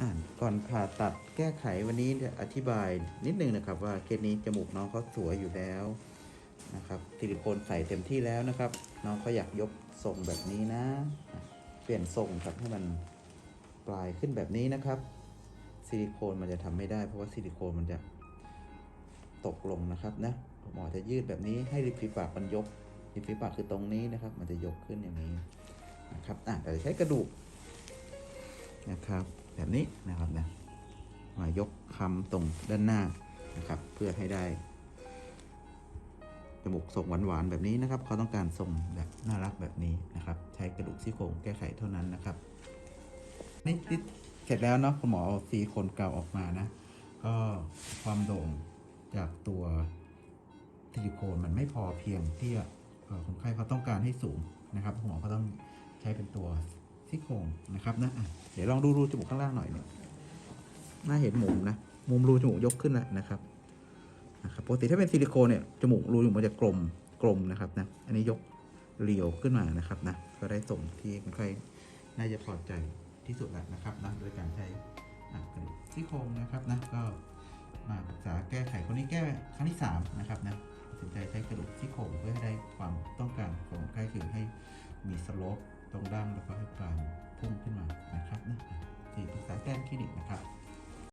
อ่านก่อนผ่าตัดแก้ไขวันนี้จะอธิบายนิดนึงนะครับ ว่าเคสนี้จมูกน้องเขาสวยอยู่แล้วนะครับซิลิโคนใส่เต็มที่แล้วนะครับ น้องเขาอยากยกทรงแบบนี้นะ เปลี่ยนทรงครับให้มันปลายขึ้นแบบนี้นะครับซิลิโคนมันจะทำไม่ได้ เพราะว่าซิลิโคนมันจะตกลงนะครับนะหมอจะยืดแบบนี้ให้ริมฝีปากมันยกริมฝีปากคือตรงนี้นะครับ มันจะยกขึ้นอย่างนี้นะครับอะแต่จะใช้กระดูกนะครับ แบบนี้นะครับนะมายกคำตรงด้านหน้านะครับ เพื่อให้ได้จมูกทรงหวานๆแบบนี้นะครับ เขาต้องการทรงแบบน่ารักแบบนี้นะครับ ใช้กระดูกซี่โครงแก้ไขเท่านั้นนะครับนี่เสร็จแล้วเนาะคุณหมอเอาซีโคนเก่าออกมานะ ก็ความโด่งจากตัวซิลิโคนมันไม่พอเพียงที่คนไข้เขาต้องการให้สูงนะครับคุณหมอก็ต้องใช้เป็นตัว ซี่โครงนะครับนะเดี๋ยวลองดูรูจมูกข้างล่างหน่อยเนี่ยน่าเห็นมุมนะมุมรูจมูกยกขึ้นแล้วนะครับนะครับปกติถ้าเป็นซิลิโคนเนี่ยจมูกรูจมูกมันจะกลมกลมนะครับนะอันนี้ยกเรียวขึ้นมานะครับนะก็ได้ส่งที่คนไข้น่าจะพอใจที่สุดแล้วนะครับนะโดยการใช้อะกระดูกซี่โครงนะครับนะก็มาปรึกษาแก้ไขคนนี้แก้ครั้งที่3นะครับนะตัดสินใจใช้กระดูกซี่โครงเพื่อให้ได้ความต้องการของคนไข้คือให้ มีสโลปตรงดั้งแล้วก็ให้ปลายพุ่งขึ้นมานะครับนะที่ปรึกษาแก้คลินิกนะครับ